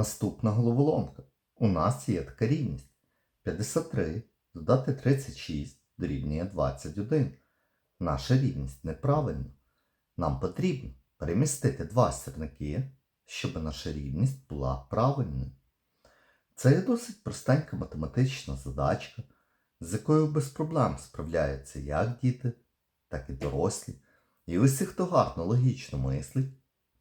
Наступна головоломка. У нас є така рівність. 53 додати 36 дорівнює 21. Наша рівність неправильна. Нам потрібно перемістити два сірники, щоб наша рівність була правильною. Це є досить простенька математична задачка, з якою без проблем справляються як діти, так і дорослі. І усі, хто гарно логічно мислить,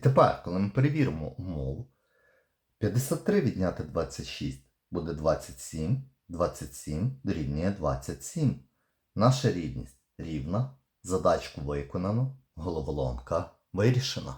Тепер, коли ми перевіримо умову, 53 відняти 26 буде 27, 27 дорівнює 27. Наша рівність рівна, задачку виконано, головоломка вирішена.